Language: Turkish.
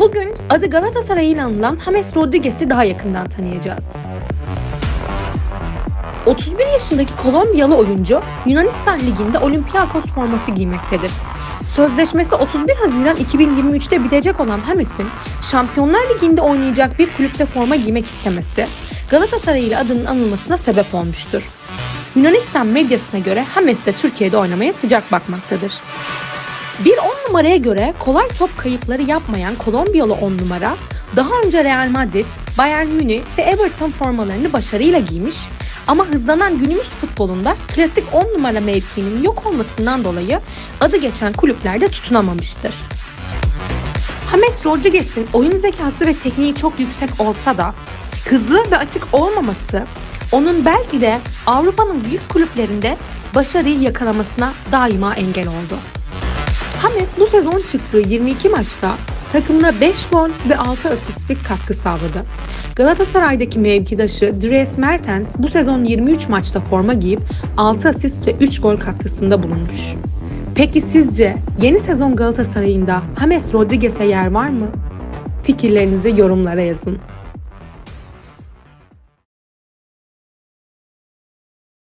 Bugün adı Galatasaray ile anılan James Rodriguez'i daha yakından tanıyacağız. 31 yaşındaki Kolombiyalı oyuncu Yunanistan Ligi'nde Olympiakos forması giymektedir. Sözleşmesi 31 Haziran 2023'te bitecek olan Hames'in Şampiyonlar Ligi'nde oynayacak bir kulüpte forma giymek istemesi Galatasaray ile adının anılmasına sebep olmuştur. Yunanistan medyasına göre Hames de Türkiye'de oynamaya sıcak bakmaktadır. Bir 10 numaraya göre kolay top kayıpları yapmayan Kolombiyalı 10 numara daha önce Real Madrid, Bayern Münih ve Everton formalarını başarıyla giymiş ama hızlanan günümüz futbolunda klasik 10 numara mevkinin yok olmasından dolayı adı geçen kulüplerde tutunamamıştır. James Rodriguez'in oyun zekası ve tekniği çok yüksek olsa da hızlı ve atik olmaması onun belki de Avrupa'nın büyük kulüplerinde başarıyı yakalamasına daima engel oldu. James bu sezon çıktığı 22 maçta takımına 5 gol ve 6 asistlik katkı sağladı. Galatasaray'daki mevkidaşı Dries Mertens bu sezon 23 maçta forma giyip 6 asist ve 3 gol katkısında bulunmuş. Peki sizce yeni sezon Galatasaray'ında James Rodriguez'e yer var mı? Fikirlerinizi yorumlara yazın.